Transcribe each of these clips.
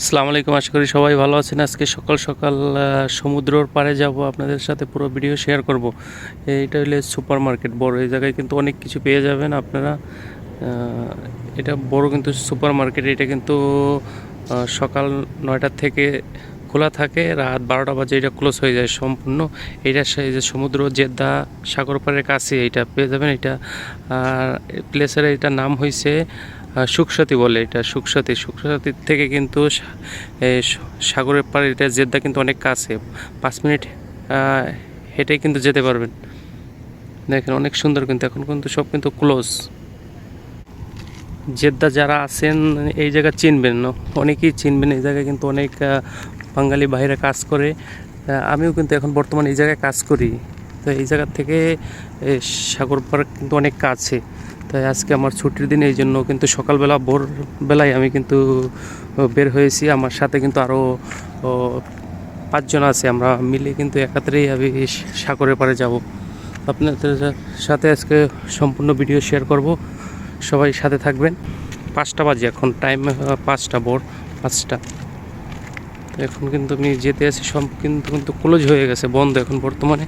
আসসালামু আলাইকুম, আশা করি সবাই ভালো আছেন। আজকে সকাল সকাল সমুদ্রর পাড়ে যাব। আপনাদের সাথে পুরো ভিডিও শেয়ার করব। এইটা হলে সুপার মার্কেট বড় এই জায়গায় কিন্তু অনেক কিছু পেয়ে যাবেন আপনারা। এটা বড় কিন্তু সুপার মার্কেট এটা কিন্তু সকাল নয়টার থেকে খোলা থাকে, রাত বারোটা বাজে এটা ক্লোজ হয়ে যায় সম্পূর্ণ। এটা সেই যে সমুদ্র, জেদ্দা, সাগর পাড়ের কাছে এটা পেয়ে যাবেন। এটা, আর প্লেসের এটার নাম হয়েছে সুখসাথী বলে এটা সুখসাথী সুখসাথী থেকে কিন্তু সাগরের পাড়ে এটা জেদ্দা কিন্তু অনেক কাছে। পাঁচ মিনিট হেঁটে কিন্তু যেতে পারবেন। দেখেন অনেক সুন্দর কিন্তু, এখন কিন্তু সব কিন্তু ক্লোজ জেদ্দা যারা আছেন, এই জায়গা চিনবেন? অনেকেই চিনবেন এই জায়গায় কিন্তু অনেক বাঙালি বাইরে কাজ করে। আমিও কিন্তু এখন বর্তমানে এই জায়গায় কাজ করি। তো এই জায়গা থেকে সাগর পার্ক কিন্তু অনেক কাছে। তাই আজকে আমার ছুটির দিন, এই জন্য কিন্তু সকালবেলা, ভোরবেলায় আমি কিন্তু বের হয়েছি। আমার সাথে কিন্তু আরও পাঁচজন আছে। আমরা মিলে কিন্তু একাত্রেই আমি সাগরের পাড়ে যাব। আপনাদের সাথে আজকে সম্পূর্ণ ভিডিও শেয়ার করব। সবাই সাথে থাকবেন। পাঁচটা বাজে এখন, টাইম পাঁচটা, ভোর পাঁচটা। তো এখন কিন্তু আমি যেতে আছি, সব কিন্তু কিন্তু ক্লোজ হয়ে গেছে, বন্ধ এখন বর্তমানে।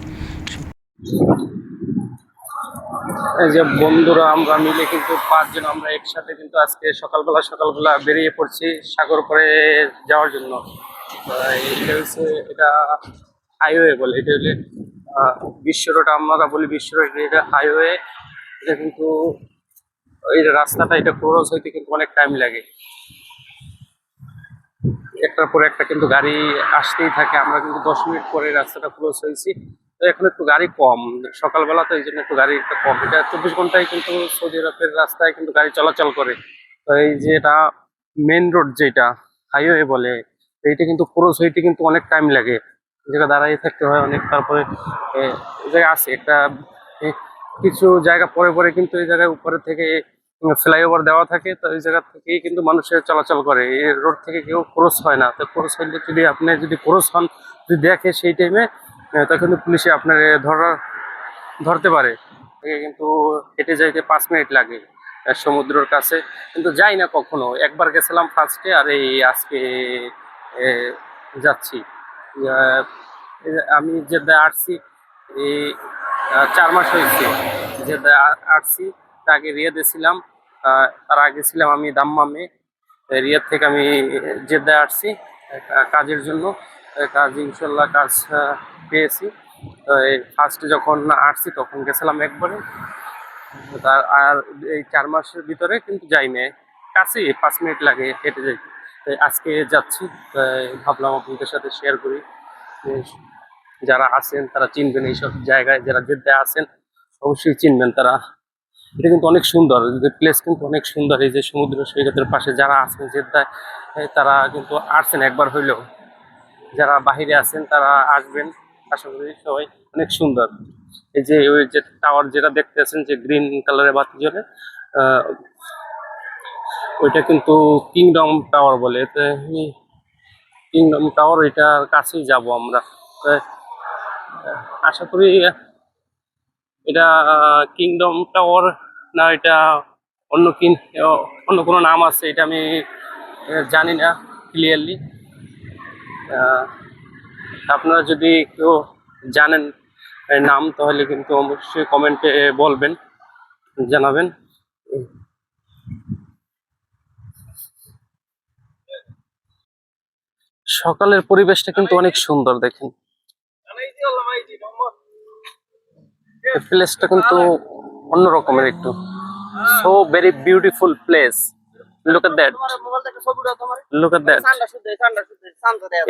যে বন্ধুরা, আমরা মিলে কিন্তু পাঁচজন আমরা একসাথে কিন্তু আজকে সকালবেলা সকালবেলা বেরিয়ে পড়ছি সাগর করে যাওয়ার জন্য। এটা হচ্ছে, এটা হাইওয়ে বলে, এটা হলে বিশ্ব রোড আমরা বলি বিশ্ব রোড এটা হাইওয়ে এটা কিন্তু এই রাস্তাটা, এটা ক্রস হইতে কিন্তু অনেক টাইম লাগে। একটার পর একটা কিন্তু গাড়ি আসতেই থাকে, আমরা কিন্তু দশ মিনিট পরে রাস্তাটা ক্রস হয়েছি। এখন একটু গাড়ি কম। সকালবেলা তো এই জন্য একটু গাড়ি একটু কম। এটা চব্বিশ ঘন্টায় কিন্তু সৌদি আরবের রাস্তায় কিন্তু গাড়ি চলাচল করে। তো এই যে এটা মেন রোড যেটা হাইওয়ে বলে, এইটা কিন্তু ক্রস হইতে কিন্তু অনেক টাইম লাগে। জায়গায় দাঁড়িয়ে থাকতে হয় অনেক, তারপরে জায়গায় আছে একটা কিছু জায়গা পরে পরে কিন্তু এই জায়গায় উপরে থেকে ফ্লাইওভার দেওয়া থাকে। তো এই জায়গা থেকেই কিন্তু মানুষের চলাচল করে। এই রোড থেকে কেউ ক্রস হয় না। তো ক্রস হইলে যদি আপনি যদি ক্রস হন, যদি দেখে সেই টাইমে তখন কিন্তু পুলিশে আপনার ধরার ধরতে পারে। কিন্তু হেঁটে যাইতে পাঁচ মিনিট লাগে সমুদ্রর কাছে। কিন্তু যাই না কখনো, একবার গেছিলাম ফার্স্টে আর এই আজকে যাচ্ছি। আমি যে আসছি এই চার মাস হয়েছে। যে আসছি তার আগে রিয়াদে ছিলাম তার আগে ছিলাম আমি দাম্মামে। রিয়াদ থেকে আমি জেদ্দায় আসছি কাজের জন্য। কাজ ইনশাল্লাহ কাজ পেয়েছি। ফার্স্টে যখন আসছি তখন গেছিলাম একবারে। তার আর এই চার মাসের ভিতরে কিন্তু যাই যাইনি। কাছেই পাঁচ মিনিট লাগে হেঁটে যাইতে। তাই আজকে যাচ্ছি। তাই ভাবলাম আপনাদের সাথে শেয়ার করি। যারা আছেন তারা চিনবেন এইসব জায়গায়। যারা যেতে আছেন, অবশ্যই চিনবেন তারা। এটা কিন্তু অনেক সুন্দর। প্লেস কিন্তু অনেক সুন্দর। এই যে সমুদ্র সৈকতের পাশে যারা আছেন জেদ্দায় তারা কিন্তু আসছেন একবার হইলেও। যারা বাহিরে আছেন তারা আসবেন। আশা করি সবাই অনেক সুন্দর। এই যে ওই যে টাওয়ার যেটা দেখতে আছেন যে গ্রিন কালারের বাতি আহ, ওইটা কিন্তু কিংডম টাওয়ার বলে। তো কিংডম টাওয়ার ওইটার কাছেই যাব আমরা। আশা করি এটা কিংডম টাওয়ার না এটা অন্য কিন অন্য কোনো নাম আছে এটা আমি জানি না ক্লিয়ারলি আপনারা যদি কেউ জানেন নাম, তাহলে কিন্তু অবশ্যই কমেন্টে বলবেন, জানাবেন। সকালের পরিবেশটা কিন্তু অনেক সুন্দর, দেখেন। প্লেসটা কিন্তু অন্য রকমের একটু। So very beautiful place look at that look at that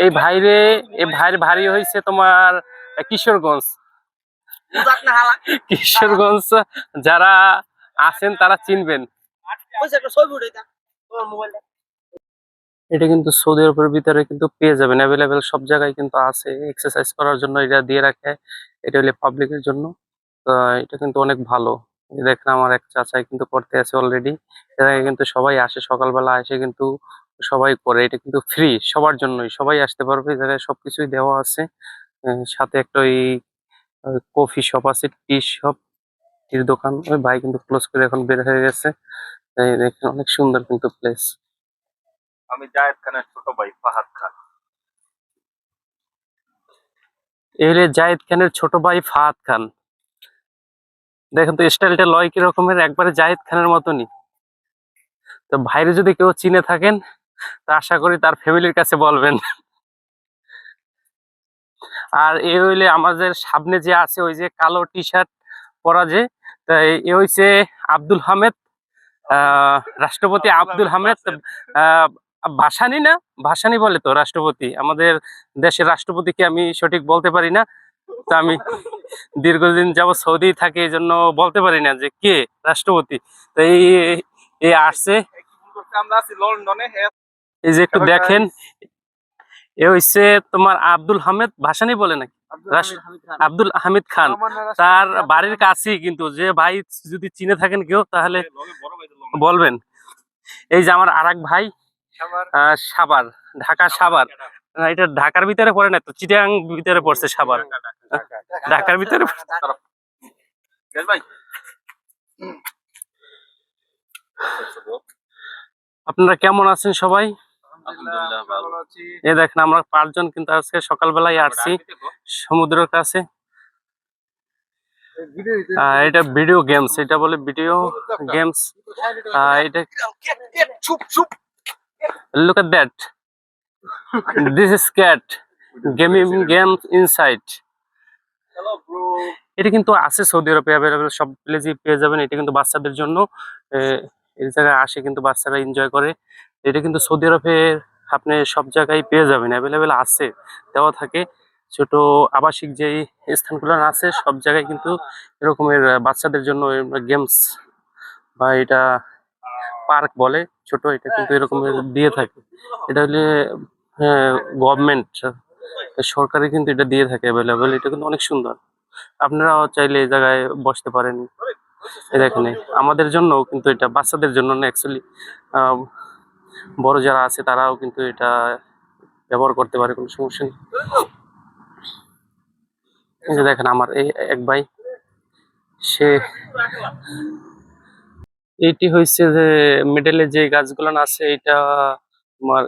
এই ভাইরে এই ভাইয়ের ভারী হয়েছে তোমার কিশোরগঞ্জ। কিশোরগঞ্জ যারা আছেন তারা চিনবেন। এটা কিন্তু সৌদি আরবের ভিতরে কিন্তু পেয়ে যাবেন। অ্যাভেলেবেল সব জায়গায় কিন্তু আছে। এক্সারসাইজ করার জন্য এটা দিয়ে রাখে। এটা হলে পাবলিকের জন্য। তো এটা কিন্তু অনেক ভালো। দেখেন আমার এক চাচাই কিন্তু করতে আছে অলরেডি এখানে কিন্তু সবাই আসে সকালবেলা আসে কিন্তু সবাই করে এটা কিন্তু ফ্রি সবার জন্যই। সবাই আসতে পারবে জায়গায় সবকিছুই দেওয়া আছে। সাথে একটা ওই কফি শপ আছে টি শপ টির দোকান। ওই ভাই কিন্তু ক্লোজ করে এখন বের হয়ে গেছে। দেখেন অনেক সুন্দর কিন্তু প্লেস আমি জায়েদ খানের ছোট ভাই ফাহাদ খান। হলে জাহিদ খানের ছোট ভাই ফাহাদ খান। দেখেন তো স্টাইলটা লয় কি রকমের একবারে জাহিদ খানের মতনই। তো ভাইরে যদি কেউ চিনে থাকেন তা আশা করি তার ফ্যামিলির কাছে বলবেন। আর এ হইলে আমাদের সামনে যে আছে ওই যে কালো টি শার্ট পরা যে তা এ- হইছে আব্দুল হামেদ আহ, রাষ্ট্রপতি আব্দুল হামেদ আহ, ভাসানি না? ভাসানি বলে তো রাষ্ট্রপতি। আমাদের দেশের রাষ্ট্রপতিকে আমি সঠিক বলতে পারি না। তা আমি দীর্ঘদিন যাব সৌদি থাকি এই জন্য বলতে পারি না যে কে রাষ্ট্রপতি। তো এই এই আসছে। এই যে একটু দেখেন এ হইছে তোমার আব্দুল হামেদ ভাসানি বলে নাকি? আব্দুল হামিদ খান। তার বাড়ির কাছেই কিন্তু যে ভাই যদি চিনে থাকেন কেউ তাহলে বলবেন। এই যে আমার আরেক ভাই সাভার। ঢাকা সাভার না, এটা ঢাকার ভিতরে পড়ে না তো চিটাং ভিতরে পড়ছে সাভার। ঢাকার ভিতরে আপনারা কেমন আছেন সবাই? আলহামদুলিল্লাহ ভালো। দেখেন আমরা পাঁচজন কিন্তু আজকে সকালবেলায় আসছি সমুদ্রের কাছে। আহ, এটা ভিডিও গেমস এটা বলে ভিডিও গেমস এটা চুপ চুপ। look cat gaming games inside. Hello bro এটা কিন্তু আছে সৌদি আরবে অ্যাভেলেবেল সব প্লেসই পেয়ে যাবেন। এটা কিন্তু বাচ্চাদের জন্য এই জায়গায় আসে কিন্তু বাচ্চারা এনজয় করে। এটা কিন্তু সৌদি আরবে আপনি সব জায়গায় পেয়ে যাবেন। অ্যাভেলেবেল আছে দেওয়া থাকে। ছোট আবাসিক যেই স্থানগুলো আছে সব জায়গায় কিন্তু এরকমের বাচ্চাদের জন্য গেমস বা এটা পার্ক বলে ছোট এটা কিন্তু এরকম দিয়ে থাকে। এটা হলে গভর্নমেন্ট সরকারি কিন্তু এটা দিয়ে থাকে অ্যাভেলেবেল এটা কিন্তু অনেক সুন্দর। আপনারাও চাইলে এই জায়গায় বসতে পারেন। দেখেন আমাদের জন্য কিন্তু এটা বাচ্চাদের জন্য না অ্যাকচুয়ালি বড় যারা আছে তারাও কিন্তু এটা ব্যবহার করতে পারে কোনো সমস্যা নেই। এই যে দেখেন আমার এই এক ভাই সে এইটি হয়েছে যে মিডলে যে গাছগুলো আছে এটা তোমার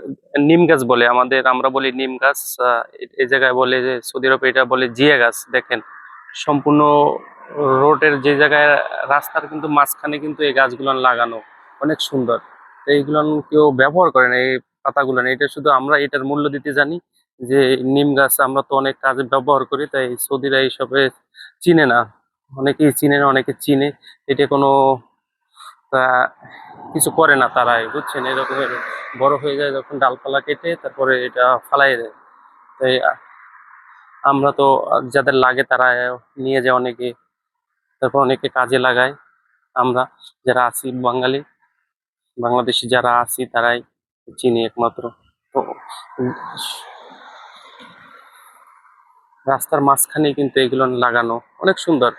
নিম গাছ বলে। আমাদের, আমরা বলি নিম গাছ এই জায়গায় বলে যে, সৌদি আরবে এটা বলে জিয়া গাছ, দেখেন। সম্পূর্ণ রোডের যে জায়গায় রাস্তার কিন্তু মাঝখানে কিন্তু এই গাছগুলো লাগানো অনেক সুন্দর। এইগুলো কেউ ব্যবহার করে না, এই পাতাগুলো এটা শুধু আমরা এটার মূল্য দিতে জানি যে, নিম গাছ আমরা তো অনেক কাজে ব্যবহার করি, তাই সৌদিরা এইসবে চিনে না। অনেকেই চিনে না, অনেকে চিনে। এটা কোনো তা কিছু করে না তারাই বুঝছেন? এরকমের বড় হয়ে যায় যখন ডালপালা কেটে, তারপরে এটা ফালাই দেয়। তাই আমরা তো যাদের লাগে তারা নিয়ে যায় অনেকে, তারপর অনেকে কাজে লাগায়। আমরা যারা আছি বাঙালি, বাংলাদেশি যারা আছি তারাই চিনি একমাত্র। তো রাস্তার মাঝখানে কিন্তু এগুলো লাগানো অনেক সুন্দর।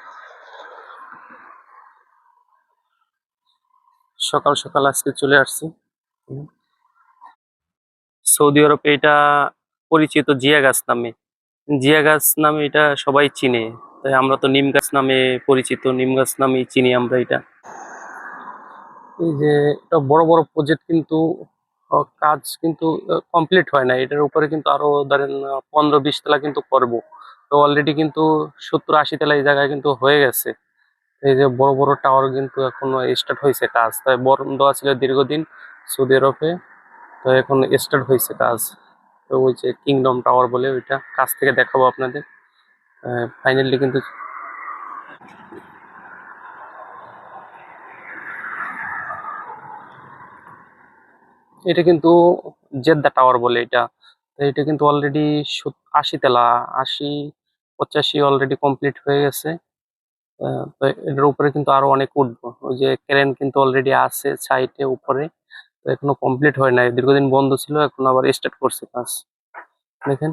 সকাল সকাল আজকে চলে আসছি। সৌদি আরবে এটা পরিচিত জিয়া গাছ নামে। জিয়া গাছ নামে এটা সবাই চিনে, তাই আমরা তো নিম গাছ নামে পরিচিত, নিম গাছ নামেই চিনি আমরা এটা। এই যে এটা বড় বড় প্রজেক্ট কিন্তু কাজ কিন্তু কমপ্লিট হয় না। এটার উপরে কিন্তু আরও ধরেন পনেরো বিশ তলা কিন্তু করব। তো অলরেডি কিন্তু সত্তর আশি তলা এই জায়গায় কিন্তু হয়ে গেছে। এই যে বড় বড় টাওয়ার কিন্তু এখনও স্টার্ট হয়েছে কাজ। তাই বন্ধ ছিল দীর্ঘদিন সৌদি আরবে। তো এখন স্টার্ট হয়েছে কাজ। তো ওই যে কিংডম টাওয়ার বলে ওইটা কাছ থেকে দেখাবো আপনাদের। ফাইনালি কিন্তু এটা কিন্তু জেদ্দা টাওয়ার বলে এটা। এটা কিন্তু অলরেডি আশি তেলা, আশি পঁচাশি অলরেডি কমপ্লিট হয়ে গেছে। তো এটার উপরে কিন্তু আরও অনেক উঠবো। ওই যে ক্রেন কিন্তু অলরেডি আছে সাইটে উপরে, তো এখনও কমপ্লিট হয় নাই। দীর্ঘদিন বন্ধ ছিল, এখন আবার স্টার্ট করছে কাজ। দেখেন।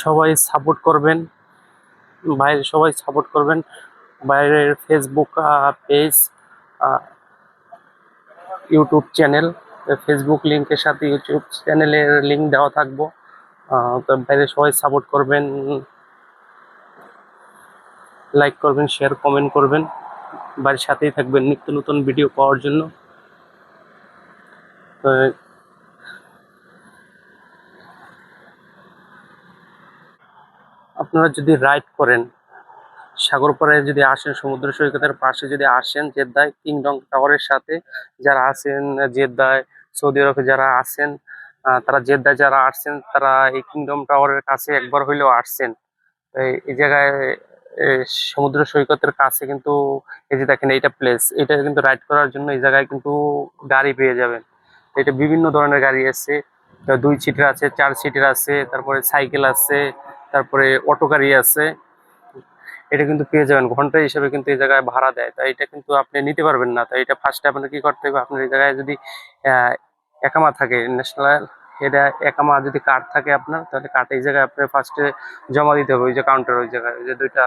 সবাই সাপোর্ট করবেন। বাইরে সবাই সাপোর্ট করবেন। বাইরের Facebook page YouTube channel Facebook লিংকের সাথে ইউটিউব চ্যানেলের লিংক দেওয়া থাকব। তো বাইরে সবাই সাপোর্ট করবেন। লাইক করবেন শেয়ার কমেন্ট করবেন। বাড়ির সাথেই থাকবেন নিত্য নতুন ভিডিও পাওয়ার জন্য। আপনারা যদি রাইড করেন সাগর পাড়ে যদি আসেন সমুদ্র সৈকতের পাশে যদি আসেন জেদ্দায় কিংডম টাওয়ারের সাথে যারা আছেন জেদ্দায় সৌদি আরবে যারা আহ, তারা জেদ্দায় যারা আসছেন তারা এই কিংডম টাওয়ারের কাছে একবার হইলেও আসছেন। এই- জায়গায় সমুদ্র সৈকতের কাছে কিন্তু এই যে দেখেন এইটা প্লেস এটা কিন্তু রাইড করার জন্য এই জায়গায় কিন্তু গাড়ি পেয়ে যাবেন। এটা বিভিন্ন ধরনের গাড়ি আছে দুই সিটের আছে, চার সিটের আছে, তারপরে সাইকেল আছে, তারপরে অটো গাড়ি আছে। এটা কিন্তু পেয়ে যাবেন, ঘণ্টা হিসেবে কিন্তু এই জায়গায় ভাড়া দেয়। তাই এটা কিন্তু আপনি নিতে পারবেন না তাই এটা ফার্স্টে আপনার কি করতে হবে? আপনার এই জায়গায় যদি একামা থাকে ন্যাশনাল এটা একামা যদি কার্ড থাকে আপনার, তাহলে কার্ড এই জায়গায় আপনার ফার্স্টে জমা দিতে হবে, ওই যে কাউন্টার ওই জায়গায়, ওই যে দুইটা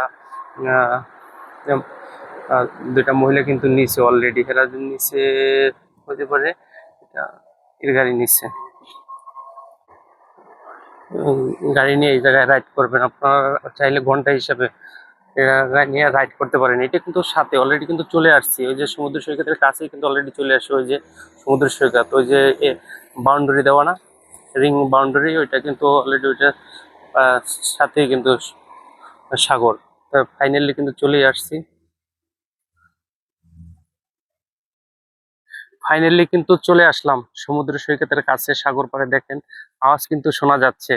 দুইটা মহিলা কিন্তু নিচে অলরেডি এরা নিচে হতে পারে, এটা এর গাড়ি নিচ্ছে গাড়ি নিয়ে এই জায়গায় রাইড করবেন, আপনার চাইলে ঘণ্টা হিসাবে নিয়ে রাইড করতে পারেন। এটা কিন্তু সাথে অলরেডি কিন্তু চলে আসছি, ওই যে সমুদ্র সৈকতের কাছেই কিন্তু অলরেডি চলে আসে, ওই যে সমুদ্র সৈকত, ওই যে বাউন্ডারি দেওয়া না? রিং বাউন্ডারি ওইটা কিন্তু অলরেডি ওইটা আহ, সাথেই কিন্তু সাগর। ফাইনালি কিন্তু চলে আসছি। ফাইনালি কিন্তু চলে আসলাম। সমুদ্র সৈকতের কাছে সাগর পাড়ে দেখেন আওয়াজ কিন্তু শোনা যাচ্ছে।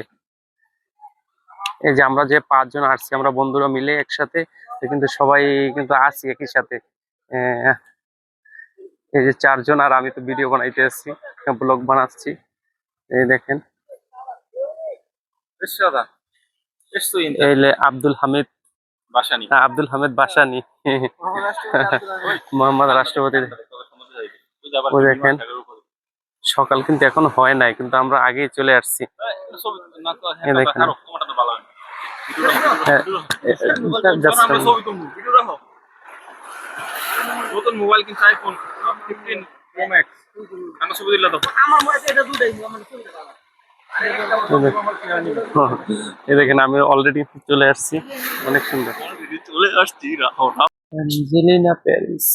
এই যে আমরা যে পাঁচজন আসছি আমরা বন্ধুরা মিলে একসাথে কিন্তু সবাই কিন্তু আছি একই সাথে। এই যে চারজন আর আমি তো ভিডিও বানাইতে আসছি ব্লগ বানাচ্ছি। এই দেখেন। আব্দুল হামিদ। বাসানি। আব্দুল হামিদ বাসানি। মোহাম্মদ রাষ্ট্রপতি। দেখেন। সকাল কিন্তু এখন হয় নাই কিন্তু আমরা আগেই চলে আসছি। দেখেন। হ্যাঁ, নতুন মোবাইল কিনছে আইফোন আমার মনে এটা দুটাই আমার সুবিধা দেখেন আমি অলরেডি চলে আসছি। অনেক সুন্দর। চলে আসছি অ্যাঞ্জেলিনা প্যারিস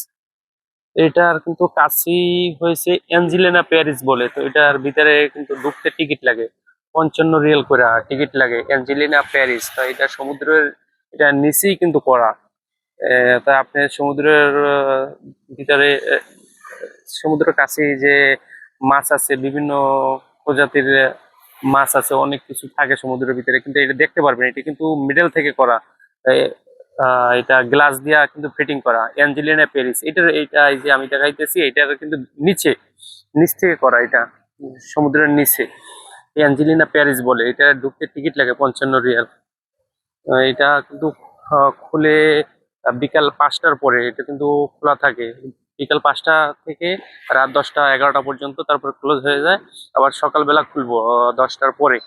এটার কিন্তু কাছেই হয়েছে অ্যাঞ্জেলিনা প্যারিস বলে। তো এটার ভিতরে কিন্তু ঢুকতে টিকিট লাগে। পঞ্চান্ন রিয়েল করে টিকিট লাগে অ্যাঞ্জেলিনা প্যারিস তো এটা সমুদ্রের এটা নিচেই কিন্তু করা। আহ, তা আপনি সমুদ্রের ভিতরে সমুদ্রের কাছে যে মাছ আছে, বিভিন্ন প্রজাতির মাছ আছে, অনেক কিছু থাকে সমুদ্রের ভিতরে, কিন্তু এটা দেখতে পারবেন, এটা কিন্তু মিডল থেকে করা। এটা গ্লাস দিয়া কিন্তু ফিটিং করা অ্যাঞ্জেলিনা প্যারিস এটার এই যে আমি দেখাইতেছি, এটার কিন্তু নিচে, নিচ থেকে করা এটা, সমুদ্রের নিচে। অ্যাঞ্জেলিনা প্যারিস বলে, এটা ঢুকতে টিকিট লাগে পঞ্চান্ন রিয়াল। এটা কিন্তু খুলে বিকাল পাঁচটার পরে, এটা কিন্তু খোলা থাকে। বিকাল পাঁচটা থেকে রাত দশটা, এগারোটা পর্যন্ত তারপর ক্লোজ হয়ে যায়। আবার সকালবেলা খুলবো দশটার পরে।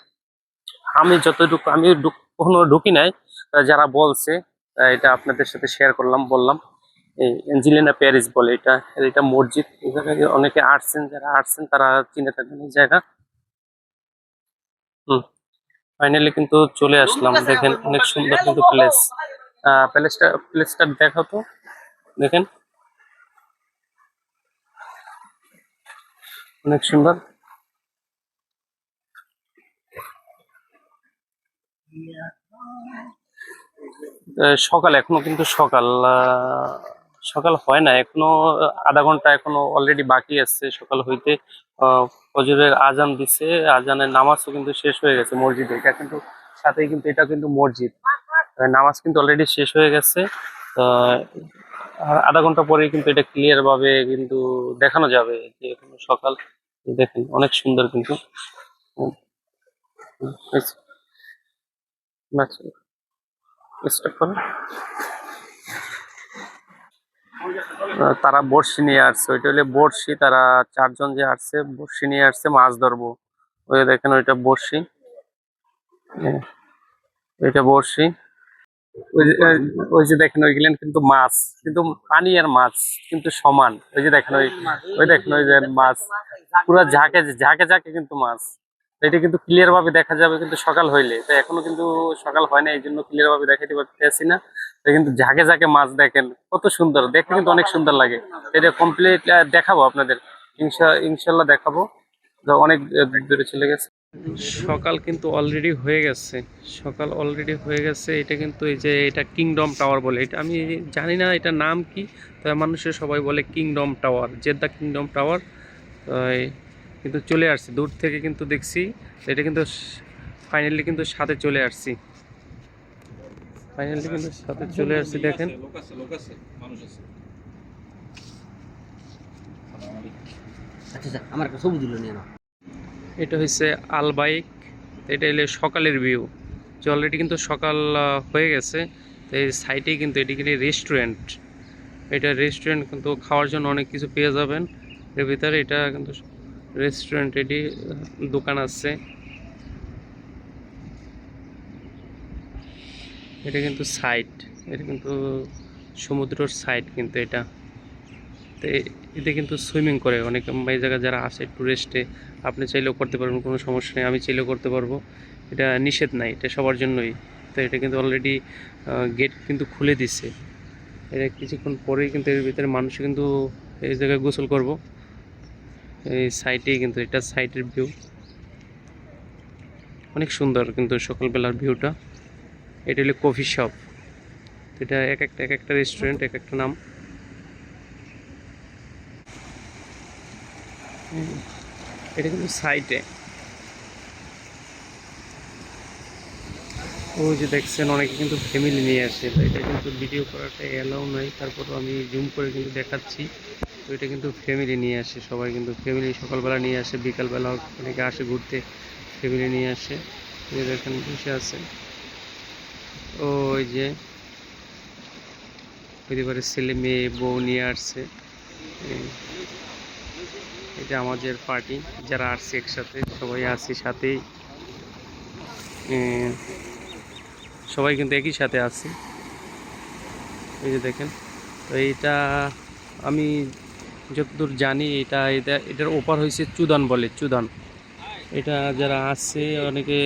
আমি যতটুকু, আমি কখনো ঢুকি নাই যারা বলছে এটা আপনাদের সাথে শেয়ার করলাম, বললাম। এই অ্যাঞ্জেলিনা প্যারিস বলে এটা এটা মসজিদ। এই জায়গায় অনেকে আসছেন, যারা আসছেন, তারা চিনে থাকবেন এই জায়গা। হুম ফাইনালি কিন্তু চলে আসলাম। দেখেন অনেক সুন্দর কিন্তু প্লেস প্লেসটা প্লেসটা দেখাও তো। দেখেন। অনেক সুন্দর। সকাল এখনও কিন্তু সকাল সকাল হয় না এখনও আধা ঘণ্টা এখনও অলরেডি বাকি আছে সকাল হইতে। আহ, ফজরের আজান দিছে আজানের নামাজও কিন্তু শেষ হয়ে গেছে মসজিদে এটা কিন্তু সাথেই কিন্তু এটা কিন্তু মসজিদ। নামাজ কিন্তু অলরেডি শেষ হয়ে গেছে আধা ঘণ্টা পরে কিন্তু এটা ক্লিয়ার ভাবে কিন্তু দেখানো যাবে যে সকাল দেখেন অনেক সুন্দর কিন্তু। তারা বড়শি নিয়ে আসছে ওইটা হলে বড়শি তারা চারজন যে আসছে বড়শি নিয়ে আসছে মাছ ধরবো। ওই দেখেন ওইটা বড়শি। হ্যাঁ, ওইটা বড়শি। ওই যে দেখেন ওইগুলেন কিন্তু মাছ, কিন্তু পানি আর মাছ কিন্তু সমান। ওই যে দেখেন ওই ওই দেখেন ওই যে মাছ, পুরো ঝাঁকে ঝাঁকে ঝাঁকে কিন্তু মাছ। এটা কিন্তু ক্লিয়ার ভাবে দেখা যাবে কিন্তু সকাল হইলে। তো এখনও কিন্তু সকাল হয় না এই জন্য ক্লিয়ার ভাবে দেখাইতে পারতেছি না। কিন্তু ঝাঁকে ঝাঁকে মাছ দেখেন, কত সুন্দর। দেখতে কিন্তু অনেক সুন্দর লাগে। এটা কমপ্লিট দেখাবো আপনাদের। ইনশা, ইনশাল্লাহ দেখাবো। অনেক দূরে চলে গেছে। সকাল কিন্তু অলরেডি হয়ে গেছে। সকাল অলরেডি হয়ে গেছে, এটা কিন্তু এই যে এটা কিংডম টাওয়ার বলে। এটা আমি জানি না এটা নাম কি, তবে মানুষের সবাই বলে Kingdom Tower Jeddah Kingdom Tower কিন্তু চলে আসছি, দূর থেকে কিন্তু দেখছি, এটা কিন্তু ফাইনালি কিন্তু সাথে চলে আসছি। ফাইনালি কিন্তু সাথে চলে আসছি, দেখেন। আচ্ছা আচ্ছা আমার ছবি নিয়ে এটা হচ্ছে আলবাইক এটা এলে সকালের ভিউ। যে অলরেডি কিন্তু সকাল হয়ে গেছে। তো এই সাইডেই কিন্তু এটি কিন্তু রেস্টুরেন্ট এটা রেস্টুরেন্ট কিন্তু খাওয়ার জন্য অনেক কিছু পেয়ে যাবেন। এর ভিতরে এটা কিন্তু রেস্টুরেন্ট এটি দোকান আছে। এটা কিন্তু সাইট এটা কিন্তু সমুদ্রর সাইট কিন্তু এটা। তো এতে কিন্তু সুইমিং করে। অনেক এই জায়গায় যারা আসে টুরিস্টে আপনি চাইলেও করতে পারবেন, কোনো সমস্যা নেই, আমি চাইলেও করতে পারব। এটা নিষেধ নাই, এটা সবার জন্যই। তো এটা কিন্তু অলরেডি গেট কিন্তু খুলে দিচ্ছে এটা কিছুক্ষণ পরেই কিন্তু এর ভিতরে মানুষ কিন্তু এই জায়গায় গোসল করব। এই সাইডেই কিন্তু, এটা সাইডের ভিউ অনেক সুন্দর কিন্তু সকালবেলার ভিউটা এটা হলো কফি শপ এটা এক একটা এক একটা রেস্টুরেন্ট এক একটা নাম। এটা কিন্তু সাইডে ওই যে দেখছেন, অনেকে কিন্তু ফ্যামিলি নিয়ে আসে, তো এটা কিন্তু ভিডিও করাটা অ্যালাউ নাই। তারপরও আমি জুম করে কিন্তু দেখাচ্ছি। তো এটা কিন্তু ফ্যামিলি নিয়ে আসে, সবাই কিন্তু ফ্যামিলি সকালবেলা নিয়ে আসে, বিকালবেলা অনেকে আসে ঘুরতে ফ্যামিলি নিয়ে আসে। এই দেখেন, বসে আছে। ও ওই যে পরিবারের ছেলে, মেয়ে, বউ নিয়ে আসছে। এটা আমাদের পার্টি, যারা আসছে একসাথে, সবাই আসছে সাথেই। সবাই কিন্তু একই সাথে আছে এই যে দেখেন, তো এইটা আমি যতদূর জানি, এটা এটা, এটার ওপার হয়েছে চুদান বলে, চুদান। এটা যারা আসছে, অনেকে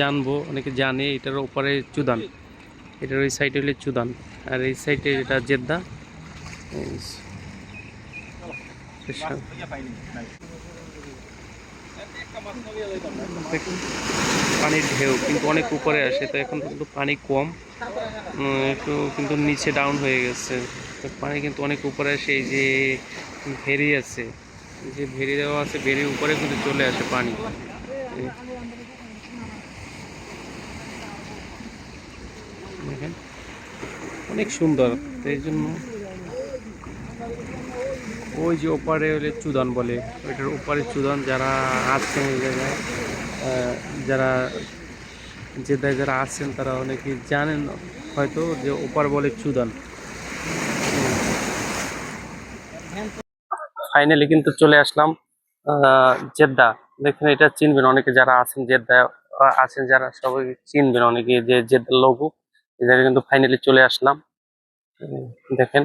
জানব, অনেকে জানে, এটার ওপারে চুদান। এটার ওই সাইডে হলে চুদান। আর এই সাইডে এটা জেদ্দা। পানির ঢেউ কিন্তু অনেক উপরে আসে, তো এখন কিন্তু পানি কম। একটু কিন্তু নিচে ডাউন হয়ে গেছে। তো পানি কিন্তু অনেক উপরে আসে, এই যে ভেরি আছে। যে ভেরি দেওয়া আছে, ভেরির উপরে কিন্তু চলে আসে পানি। অনেক সুন্দর। তো এই জন্য ওই যে ওপারে হলে চুদান বলে, ওইটার ওপারে চুদান যারা আছেন এই জায়গায় যারা যে যারা আসছেন তারা অনেকে জানেন হয়তো যে ওপার বলে চুদান। ফাইনালি কিন্তু চলে আসলাম জেদ্দা। দেখেন এটা চিনবেন অনেকে যারা আছেন, জেদ্দা আছেন যারা সবাই চিনবেন অনেকে যে জেদ্দার লঘু এই জায়গায় কিন্তু ফাইনালি চলে আসলাম। দেখেন।